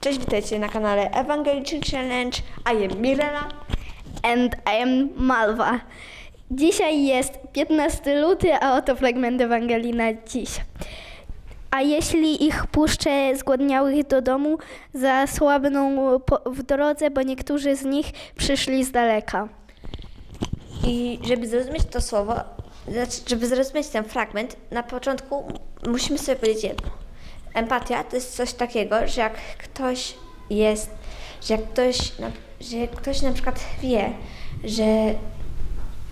Cześć, witajcie na kanale Evangelical Challenge. I am Mirela. And I am Malwa. Dzisiaj jest 15 luty, a oto fragment Ewangelii na dziś. A jeśli ich puszczę zgłodniałych do domu, zasłabną w drodze, bo niektórzy z nich przyszli z daleka. I żeby zrozumieć to słowo, znaczy, żeby zrozumieć ten fragment, na początku musimy sobie powiedzieć jedno. Empatia to jest coś takiego, że jak ktoś jest, że jak ktoś, na, że ktoś na przykład wie, że,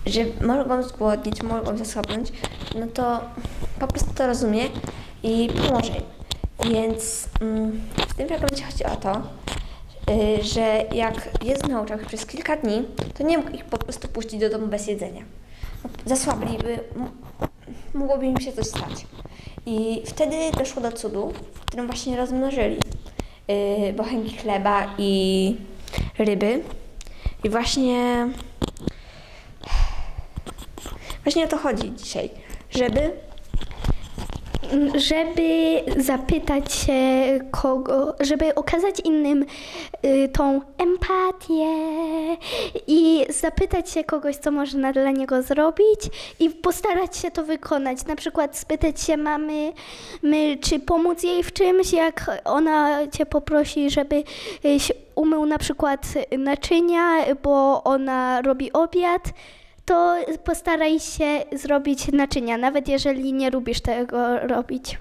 że mogą zgłodnić, mogą zasłabnąć, no to po prostu to rozumie i pomoże im. Więc mm, w tym fragmencie chodzi o to, y, że jak Jezus nauczał ich przez kilka dni, to nie mógł ich po prostu puścić do domu bez jedzenia. Zasłabliby, m- mogłoby im się coś stać. I wtedy doszło do cudu, w którym właśnie rozmnożyli yy, bochenki chleba i ryby. I właśnie właśnie o to chodzi dzisiaj, żeby Żeby zapytać się kogo, żeby okazać innym y, tą empatię i zapytać się kogoś, co można dla niego zrobić i postarać się to wykonać. Na przykład spytać się mamy, my, czy pomóc jej w czymś, jak ona cię poprosi, żeby umył na przykład naczynia, bo ona robi obiad to postaraj się zrobić naczynia, nawet jeżeli nie lubisz tego robić.